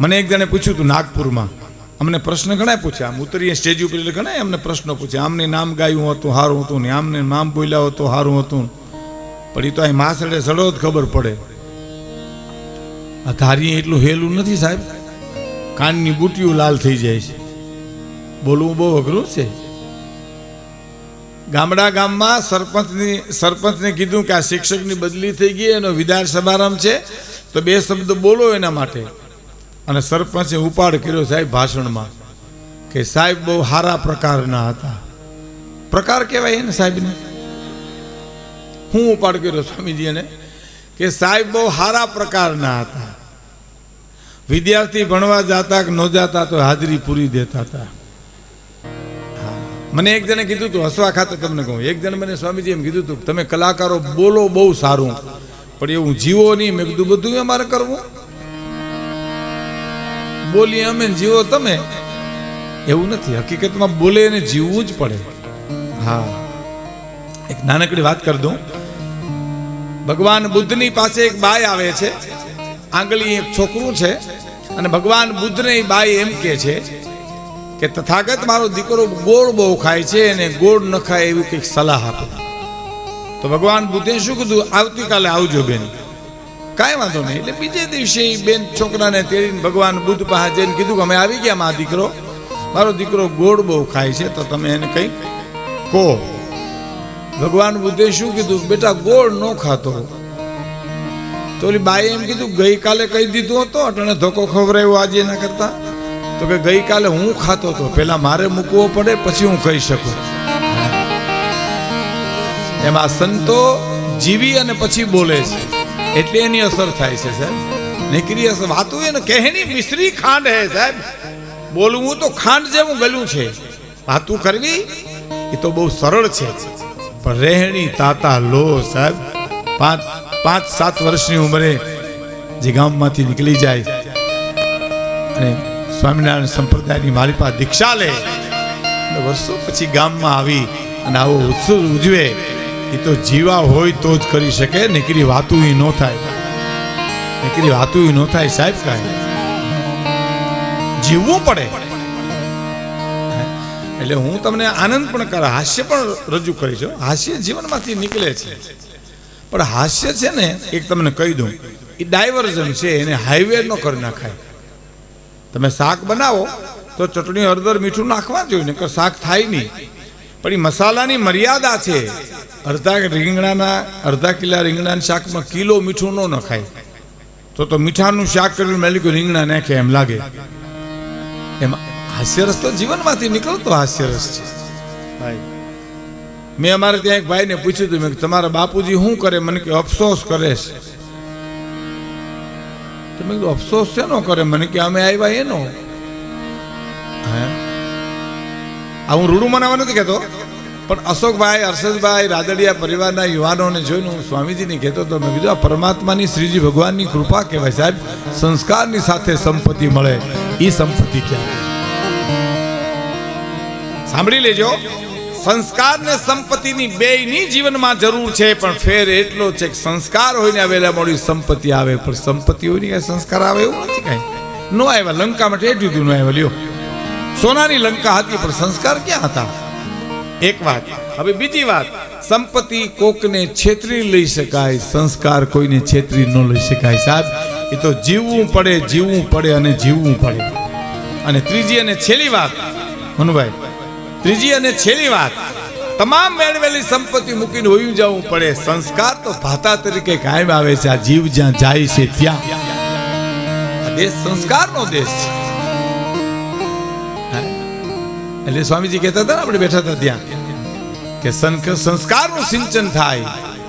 મને એક જણે પૂછ્યું હતું નાગપુરમાં. અમને પ્રશ્ન ઘણા પૂછ્યા. આમ ઉતરીએ સ્ટેજ ઉપર એટલે ઘણા અમને પ્રશ્નો પૂછ્યા. આમને નામ ગાયું હતું સારું હતું ને આમને નામ બોલ્યા હતું સારું હતું. પણ એ તો અહીં માસડે સડો જ ખબર પડે. આ ધારીએ એટલું હેલું નથી સાહેબ. કાનની બુટીઓ લાલ થઈ જાય છે. બોલવું બહુ અઘરું છે. ગામડા ગામમાં સરપંચની, સરપંચને કીધું કે આ શિક્ષકની બદલી થઈ ગઈ, એનો વિદાર સમારંભ છે. તો બે શબ્દ બોલો એના માટે. અને સરપંચે ઉપાડ કર્યો સાહેબ ભાષણમાં કે સાહેબ બહુ સારા પ્રકારના હતા. પ્રકાર કહેવાય ને સાહેબને. હું ઉપાડ કર્યો સ્વામીજી એને કે સાહેબ બહુ સારા પ્રકારના હતા. વિદ્યાર્થી ભણવા જાતા કે ન જાતા તો હાજરી પૂરી દેતા હતા. મને એક જણે કીધું હતું હસવા ખાતે તમને કહું. એક જણ મને સ્વામીજી એમ કીધું હતું તમે કલાકારો બોલો બહુ સારું. પણ એવું જીવો નહીં. મેં કીધું, બધું અમારે કરવું. બોલીએ અમે જીવો તમે? એવું નથી. હકીકતમાં બોલે અને જીવવું જ પડે. હા. એક નાનકડી વાત કરી દઉં. ભગવાન બુદ્ધની પાસે એક બાય આવે છે. આંગળી એક છોકરું છે અને ભગવાન બુદ્ધને એ બાઈ એમ કે છે કે તથાગત મારો દીકરો ગોળ બહુ ખાય છે અને ગોળ ન ખાય એવી કંઈક સલાહ આપે. તો ભગવાન બુદ્ધે શું કીધું? આવતીકાલે આવજો બેન. કાંઈ વાંધો નહીં. એટલે બીજે દિવસે એ બેન છોકરાને તેડીને ભગવાન બુદ્ધ પાસે જઈને કીધું કે અમે આવી ગયા મા દીકરો. મારો દીકરો ગોળ બહુ ખાય છે, તો તમે એને કંઈક કહો. ભગવાન બુદ્ધે શું કીધું? બેટા, ગોળ ન ખાતો. તો ઓલી બાઈએ એમ કીધું, ગઈકાલે કહી દીધું હતો, અટણે ધોકો ખવરાયો આજે એના કરતા. તો કે ગઈકાલે હું ખાતો હતો પેલા મારે મૂકવો પડે, પછી હું કહી શકું. એમાં સંતો જીવી અને પછી બોલે છે. એટલે એની અસર થાય છે, સાહેબ. નીકળી અસર વાતું એને કહેની મિશ્રી ખાંડ હે, સાહેબ. બોલવું તો ખાંડ જેવું ગલું છે. વાતું કરવી એ તો બહુ સરળ છે. પણ રહેણી તાતા લો, સાહેબ. પાંચ પાંચ, સાત વર્ષની ઉંમરે જે ગામમાંથી નીકળી જાય અને સ્વામિનારાયણ સંપ્રદાયની મારી પાસે દીક્ષા લે વર્ષો પછી ગામમાં આવી અને આવો ઉત્સવ ઉજવે. એ તો જીવા હોય તો જ કરી શકે. નીકળી વાતું એ ન થાય. નીકળી વાતું એ ન થાય સાહેબ કાંઈ. જીવવું પડે. એટલે હું તમને આનંદ પણ કરા, હાસ્ય પણ રજૂ કરી છું હાસ્ય જીવનમાંથી નીકળે છે. પણ હાસ્ય છે ને, એક તમને કહી દઉં, એ ડાયવર્ઝન છે, એને હાઈવે ન કરી નાખાય. તમે શાક બનાવો, તો ચટણી હળદર મીઠું નાખવા જોઈએ ને શાક થાય નહીં. પણ એ મસાલાની મર્યાદા છે. અડધા રીંગણાના અડધા કિલા રીંગણાના શાકમાં કિલો મીઠું ન નખાય. તો તો મીઠાનું શાક કર્યું મેં લીધું રીંગણા નાખે એમ લાગે. એમાં હાસ્યરસ તો જીવનમાંથી નીકળતો હાસ્યરસ છે. ભાઈ. મેં અમારે ત્યાં એક ભાઈને પૂછ્યું હતું મેં તમારા બાપુજી શું કરે? મને કે અફસોસ કરે છે. તો મેં કીધું અફસોસ શેનો કરે? મને કે અમે આવ્યા એનો. હે? આ હું રૂડું મનાવવા નથી કહેતો, પણ અશોકભાઈ, હર્ષદભાઈ, રાદડિયા પરિવારના યુવાનોને જોઈને હું સ્વામીજીને કહેતો તો મેં કીધું, આ પરમાત્માની શ્રીજી ભગવાનની કૃપા કહેવાય સાહેબ. સંસ્કારની સાથે સંપત્તિ મળે, એ સંપત્તિ ક્યાં? સાંભળી લેજો. સંસ્કાર ને સંપત્તિની બેયની જીવનમાં જરૂર છે, પણ ફેર એટલો છે કે સંસ્કાર હોય આવેલા મોડી સંપત્તિ આવે, પણ સંપત્તિ હોય ને સંસ્કાર આવે એવું નથી કાંઈ. નો આવ્યા લંકામાં ઠેઠ નો આવ્યા, લ્યો. સોનાની લંકા હતી, પણ સંસ્કાર ક્યાં હતા? એક વાત. હવે બીજી વાત. સંપત્તિ કોકને છેતરી લઈ શકાય, સંસ્કાર કોઈને છેતરી ન લઈ શકાય સાહેબ. એ તો જીવવું પડે જીવવું પડે અને જીવવું પડે. અને ત્રીજી અને છેલ્લી વાત, મનુભાઈ, ત્રીજી અને છેલ્લી વાત. તમામ મેળવેલી સંપત્તિ મૂકીને હોયું જવું પડે. સંસ્કાર તો ભાતા તરીકે કાયમ આવે છે. આ જીવ જ્યાં જાય છે ત્યાં. આ દેશ સંસ્કારનો દેશ છે. એટલે સ્વામીજી કહેતા હતા ને, આપણે બેઠા હતા ત્યાં, કે સંક- સંસ્કારનું સિંચન થાય.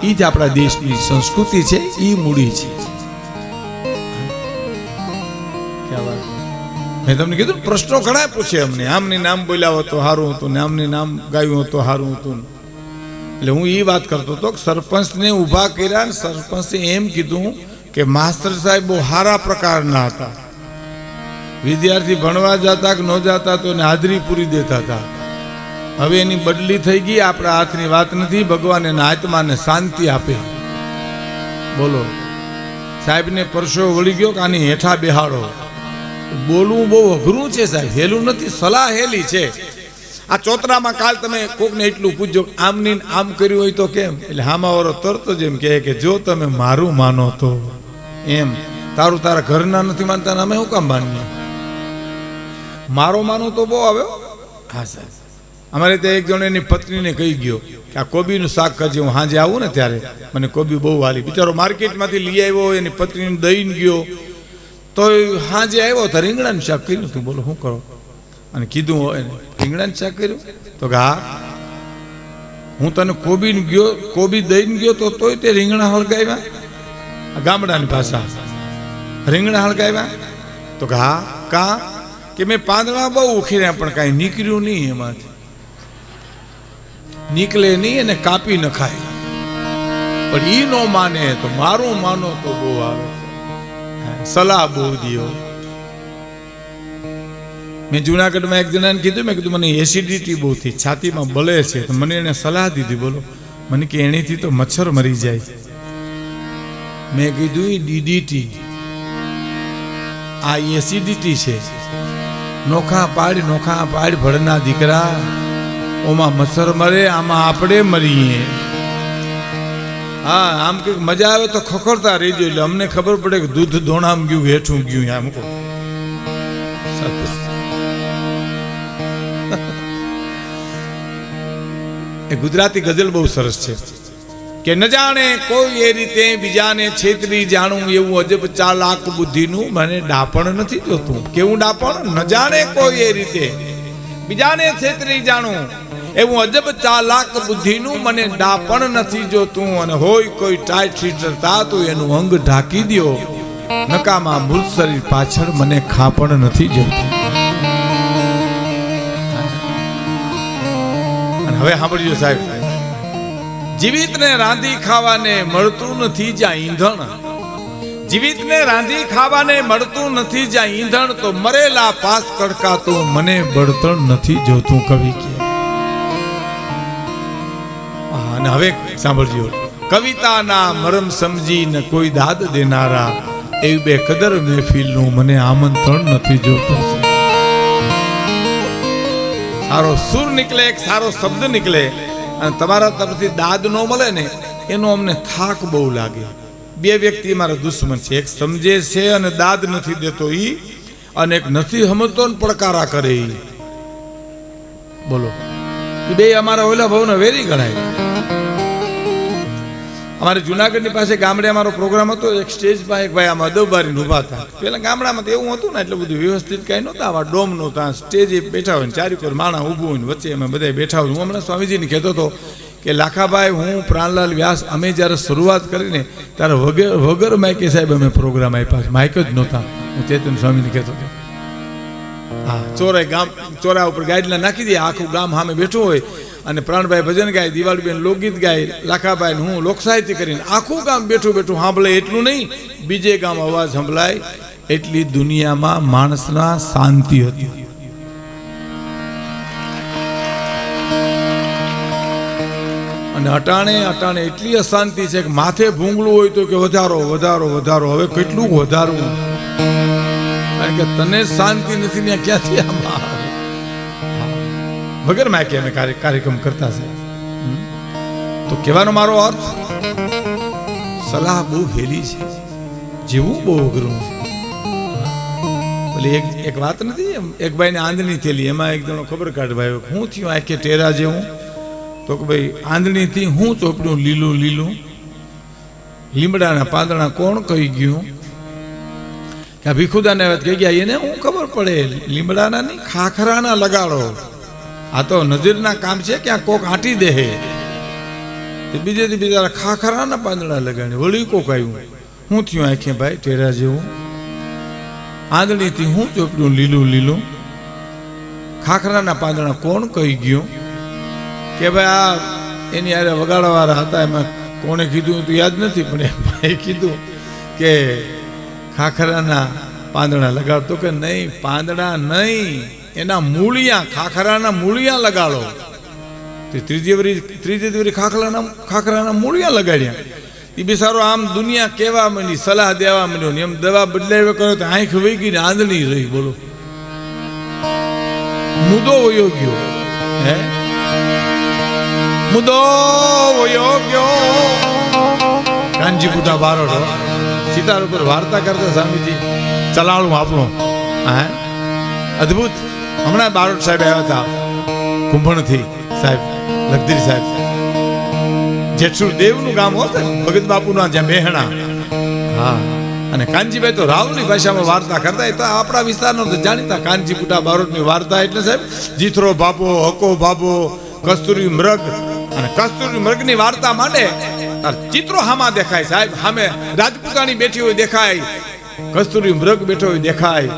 એ જ આપણા દેશની સંસ્કૃતિ છે એ મૂડી છે. મેં તમને કીધું પ્રશ્નો ઘણા પૂછે અમને. આમની નામ બોલ્યા હતો સારું હતું ને નામ ગાયું હતું સારું હતું એટલે હું એ વાત કરતો હતો કે સરપંચને ઊભા કર્યા સરપંચે એમ કીધું કે માસ્ટર સાહેબ બહુ સારા પ્રકારના હતા. વિદ્યાર્થી ભણવા જતા કે ન જતા તો એને હાજરી પૂરી દેતા હતા. હવે એની બદલી થઈ ગઈ, આપણા હાથની વાત નથી, ભગવાન એના આત્માને શાંતિ આપે. બોલો, સાહેબને પરસો વળી ગયો કે આની હેઠા બેહાડો? બોલવું બહુ અઘરું છે સાહેબ, હેલું નથી, સલાહ હેલી છે. આ ચોતરામાં કાલ તમે કોકને એટલું પૂછજો આમ ની આમ કર્યું હોય તો કેમ? એટલે હામાવાળો તરત જ એમ કહે કે જો તમે મારું માનો તો. એમ, તારું તારા ઘરના નથી માનતા અમે શું કામ માનીએ? મારો માનો તો બહુ આવ્યો? હા સાહેબ. અમારે ત્યાં એક જણ એની પત્નીને કહી ગયો કે આ કોબીનું શાક કરજે હું સાંજે આવું ને ત્યારે. મને કોબી બહુ વાલી બિચારો માર્કેટમાંથી લઈ આવ્યો એની પત્નીને દઈને ગયો. તો સાંજે આવ્યો તો રીંગણાનું શાક કર્યું. તું બોલો શું કરો? અને કીધું હોય રીંગણાનું શાક કર્યું? તો કે હા. હું તને કોબી ગયો કોબી દઈને ગયો તો તોય તે રીંગણા હળગાવ્યા? ગામડાની ભાષા. રીંગણા હળગાવ્યા? તો કે હા. કા? કે મેં પાંદડા બહુ ઉખેર્યા, પણ કાંઈ નીકળ્યું નહીં એમાંથી. નીકળે નહીં અને કાપી નખાય. પણ ઈ નો માને તો મારું માનો તો બહુ આવે સલાહ બહુ દિયો. મેં જુનાગઢમાં એક જણાને કીધું, મેં કીધું, મને એસિડિટી બહુ થઈ, છાતીમાં બળે છે. તો મને એને સલાહ દીધી, બોલો. મને કે એણીથી તો મચ્છર મરી જાય મેં કીધું એ ડીડીટી આ એસિડિટી છે. નોખા પાડ નોખા પાડ ભળના દીકરા. ઓમાં મચ્છર મરે, આમાં આપણે મરીએ. હા, આમ કે મજા આવે તો ખખડતા રહીજો, એટલે અમને ખબર પડે કે દૂધ દોણામ ગયું, હેઠું ગયું આમ કો એ ગુજરાતી ગઝલ બહુ સરસ છે. કે ન જાણે કોઈ એ રીતે બીજાને છેતરી જાણું એવું અજબ ચાલાક બુદ્ધિનું મને ડાપણ નથી જોતું. કેવું ડાપણ? ન જાણે કોઈ એ રીતે બીજાને છેતરી જાણું. એવું અજબ ચાલાક બુદ્ધિનું મને ડાપણ નથી જોતું અને હોય કોઈ ટાઈટ સીટરતા તો એનું અંગ ઢાંકી દ્યો નકામા મૂળ શરીર પાછળ મને ખાપણ નથી જોતું. હવે સાંભળજો સાહેબ. જીવિતને રાંધી ખાવાને મળતું નથી જ્યાં ઈંધણ. જીવિતને રાંધી ખાવાને મળતું નથી જ્યાં ઈંધણ, તો મરેલા પાસ કડકાતું મને બળતણ નથી જોતું કવિ કે. અને હવે સાંભળજો, કવિતાના મરમ સમજીને કોઈ દાદ દેનારા એવી બે કદર મહેફિલનું મને આમંત્રણ નથી જોતું. સારો સુર નીકળે સારો શબ્દ નીકળે. અને તમારા તરફથી દાદ ન મળે ને, એનો અમને થાક બહુ લાગે. બે વ્યક્તિ મારા દુશ્મન છે, એક સમજે છે અને દાદ નથી દેતો ઈ, અને એક નથી સમજતો પડકારા કરે ઈ. બોલો. એ બે અમારા ઓલા ભાવનો વેરી ગણાય. અમારે જુનાગઢની પાસે ગામડે અમારો પ્રોગ્રામ હતો, એક સ્ટેજ પાસે એક ભાઈ આમાં અદબબારી ઊભા હતા. પેલા ગામડામાં તો એવું હતું ને, એટલે બધું વ્યવસ્થિત કાંઈ નહોતા. આવા ડોમ નહોતા સ્ટેજ બેઠા હોય ને, ચારી કોર માણા ઊભું હોય ને, વચ્ચે અમે બધા બેઠા હોય. હું હમણાં સ્વામીજીને કહેતો હતો કે, લાખાભાઈ, હું, પ્રાણલાલ વ્યાસ, અમે જ્યારે શરૂઆત કરીને ત્યારે વગર વગર માઇકે સાહેબ અમે પ્રોગ્રામ આપ્યા છે. માઇક જ નહોતા. હું ચેતન સ્વામીને કહેતો હતો. હા, ચોરાય ગામ ચોરા ઉપર ગાઈડલા નાખી દે. આખું ગામ સામે બેઠું હોય. અને પ્રાણભાઈ ભજન ગાય, દિવાળીબેન લોકગીત ગાય લાખાભાઈ હું લોક સાહિત્ય કરીને આખું ગામ બેઠું બેઠું સાંભળે એટલું નહીં, બીજે ગામ અવાજ સંભળાય. એટલી દુનિયામાં માણસના શાંતિ હતી. અને અટાણે અટાણે એટલી અશાંતિ છે કે માથે ભૂંગળું હોય તો કે વધારો વધારો વધારો, હવે કેટલું વધારવું? કારણ કે તને શાંતિ નથી ને ક્યાંથી આમાં? વગર માયકે અમે કાર્યક્રમ કરતા છે. તો કહેવાનો મારો અર્થ, સલાહ બહુ હેલી છે. જીવવું બહુ અઘરું છે. એક એક વાત નથી એક ભાઈને આંધણી થયેલી, એમાં એક જણો ખબર કાઢવાયો હું થયું આખે ટેરા જેવું? તો કે ભાઈ, આંધણીથી હું ચોપડ્યું લીલું લીલું? લીમડાના પાંદડા કોણ કહી ગયું? કે ભીખુદાને વાત કહી ગયા, એને હું ખબર પડે, લીમડાના નહીં, ખાખરાના લગાડો. આ તો નજીરના કામ છે ક્યાં કોક આંટી દે હે. બીજે બીજા ખાખરાના પાંદડા લગાડી. વળી કોક આવ્યું હું થયું આંખે ભાઈ ટેરા જેવું. આંધળીથી હું ચોપડ્યું લીલું લીલું. ખાખરાના પાંદડા કોણ કહી ગયું? કે ભાઈ આ એની યારે વગાડવાળા હતા, એમાં કોણે કીધું? તો યાદ નથી, પણ એ કીધું કે ખાખરાના પાંદડા લગાડતો કે નહીં? પાંદડા નહીં. એના મૂળિયા ખાખરાના મૂળિયા લગાડો. તે ત્રીજી વરી ખાખરાના ખાખરાના મૂળિયા લગાડ્યા. એ બિસારો આમ દુનિયા કેવા માંડી, સલાહ દેવા માંડ્યો ને એમ દવા બદલાવ્યો કર્યો તો આંખ વહી ગઈ ને આંધળી રહી, બોલો. મુદો વયો ગયો, હે? મુદો વયો ગયો. કાનજી પુટા બારોડો સિતાર ઉપર વાર્તા કરતા સ્વામીજી ચલાણું આપણું, હા? અદ્ભુત. હમણાં બારોટ સાહેબ આવ્યા હતા. કુંભણથી સાહેબ, લગદીર સાહેબ. જેઠસુર દેવનું ગામ હોત ને, ભગત બાપુના જ્યાં મેહણા. હા, અને કાનજીભાઈ તો રાવની ભાષામાં વાર્તા કરતા એ તો આપણા વિસ્તારનો તો જાણીતા કાનજી પુટા બારોટની વાર્તા એટલે સાહેબ, જીથરો બાબો હકો બાબો કસ્તુરી મૃગ. અને કસ્તુરી મૃગની વાર્તા માંડે ચિત્રો હામાં દેખાય સાહેબ સામે રાજપૂતાણી બેઠી હોય દેખાય, કસ્તુરી મૃગ બેઠો હોય દેખાય.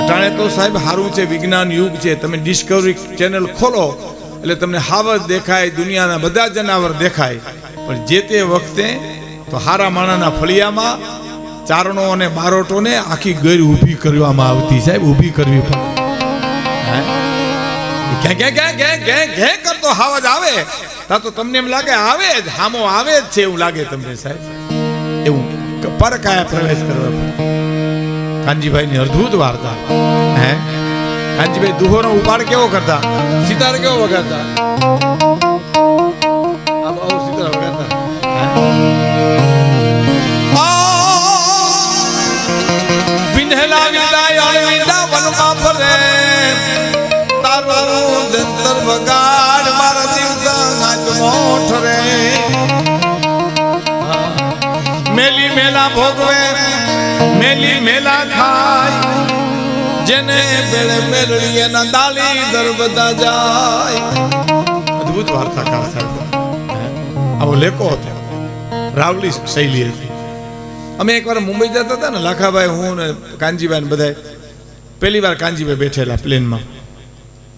અટાણે તો સાહેબ સારું છે, વિજ્ઞાન યુગ છે. તમે ડિસ્કવરી ચેનલ ખોલો, એટલે તમને હાવજ દેખાય, દુનિયાના બધા જનાવર દેખાય. પણ જે તે વખતે તો હારા માણાના ફળિયામાં ચારણો અને બારોટોને આખી ગેર ઊભી કરવામાં આવતી સાહેબ, ઊભી કરવી પડે. ઘે ઘે ઘે ઘે ઘે કરતો હાવજ આવે. તા તો તમને એમ લાગે આવે જ, હામો આવે જ છે એવું લાગે તમને સાહેબ. એવું પરકાયા પ્રવેશ કરવા પડે. કાનજીભાઈ ની અદ્ભુત વાર્તા. હે? કાનજીભાઈ દુહોનો ઉપાડ કેવો કરતા? સિતાર કેવો વગાડતા? વગાડ મારા જીવતા નાચમો ઠરે મેલી મેલા ભોગવે મેલી મેલા ખાય, જેને બેળે મેળવી એના દાલી દરબદા જાય. અદ્ભુત વાર્તાકાર સાહેબ. આવો લેકો હતો. રાવલી શૈલી હતી. અમે એકવાર મુંબઈ જતા હતા ને, લાખાભાઈ હું ને કાનજીભાઈ ને બધા પહેલી વાર કાનજીભાઈ બેઠેલા પ્લેનમાં.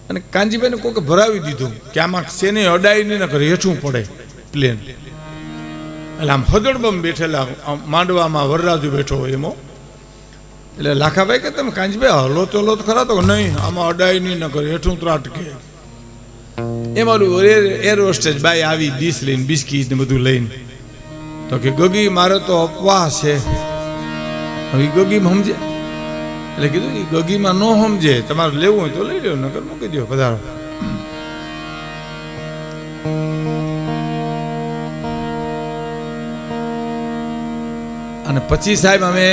અને કાનજીભાઈને કોઈક ભરાવી દીધું કે આમાં શેને અડાઈ નહીં કરે હેઠું પડે પ્લેન. એટલે આમ હદડબમ બેઠેલા માંડવામાં વરરાજુ બેઠો હોય એમાં. એટલે લાખાભાઈ કે તમે કાંજીભાઈ હલો તો હલો તો ખરા તો નહીં, આમાં અડાઈ નહીં ન કરે, હેઠું ત્રાટકે. એ ઓલું એર હોસ્ટેજ બાઈ આવી, ડીશ લઈને, બિસ્કીટ ને બધું લઈને. તો કે, ગગી, મારે તો અપવાહ છે. હવે ગગી સમજે એટલે કીધું કે ગગીમાં ન સમજે, તમારે લેવું હોય તો લઈ લો નકર મૂકી દો પધારો. અને પછી સાહેબ અમે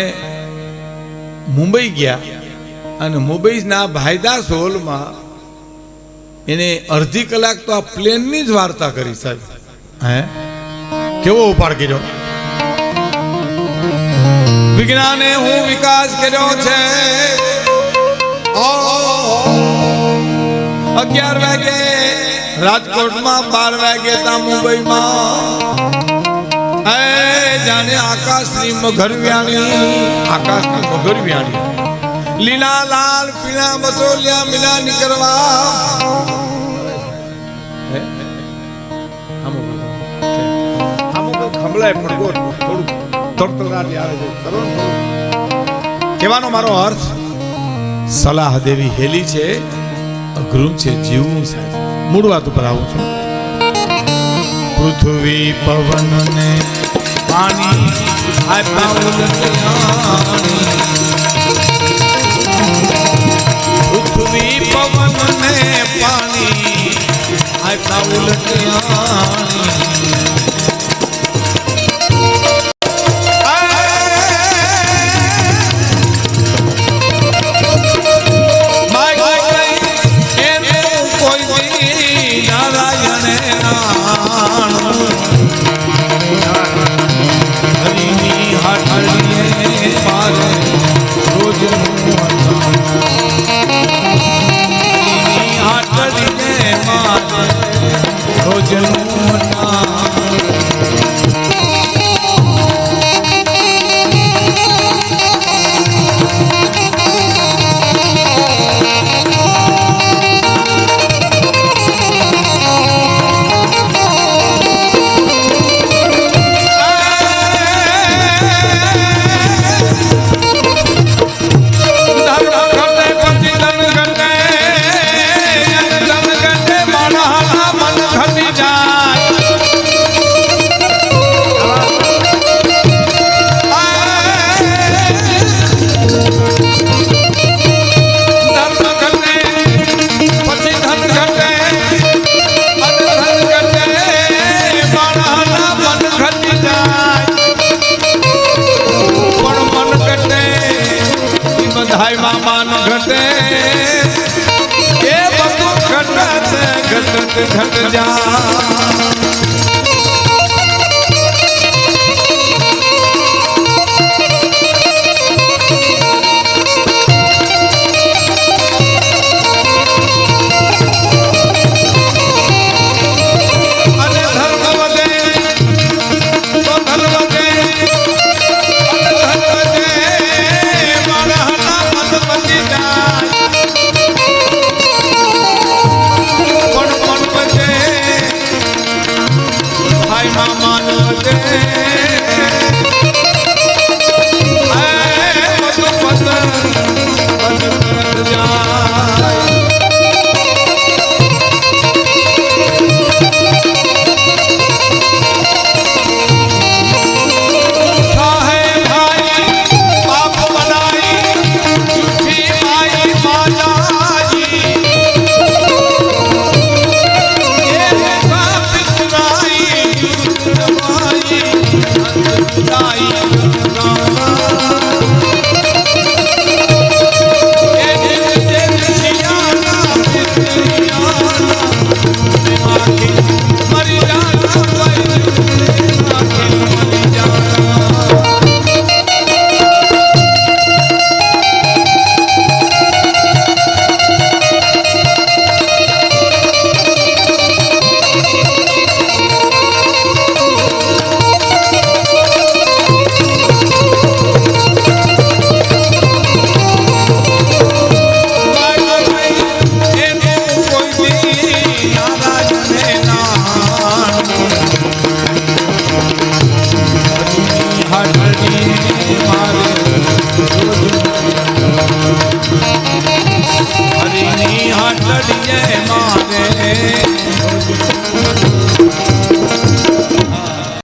મુંબઈ ગયા અને મુંબઈના ભાયદાસ હોલમાં એને અડધી કલાક તો આ પ્લેનની જ વાર્તા કરી સાહેબ. હે? કેવો ઉપાડ કર્યો? વિજ્ઞાને હું વિકાસ કર્યો છે. અગિયાર વાગે રાજકોટમાં બાર વાગે તા મુંબઈમાં. જાણે આકાશની મગરવ્યાણી આકાશની મગરવ્યાણી લીલા, લાલ, પીળા બસોલિયા મીલા નીકળવા છે. કહેવાનો મારો અર્થ? સલાહ દેવી હેલી છે. અઘરું છે. જીવવું સાહેબ. મૂળ વાત ઉપર આવું છું. પૃથ્વી પવન ને પાણી. પૃથ્વી પવન ને પાણી આ ઉલટિયાણી. બધાયમાં માન ઘટે એ બધું ઘટત ઘટત ઘટ જા.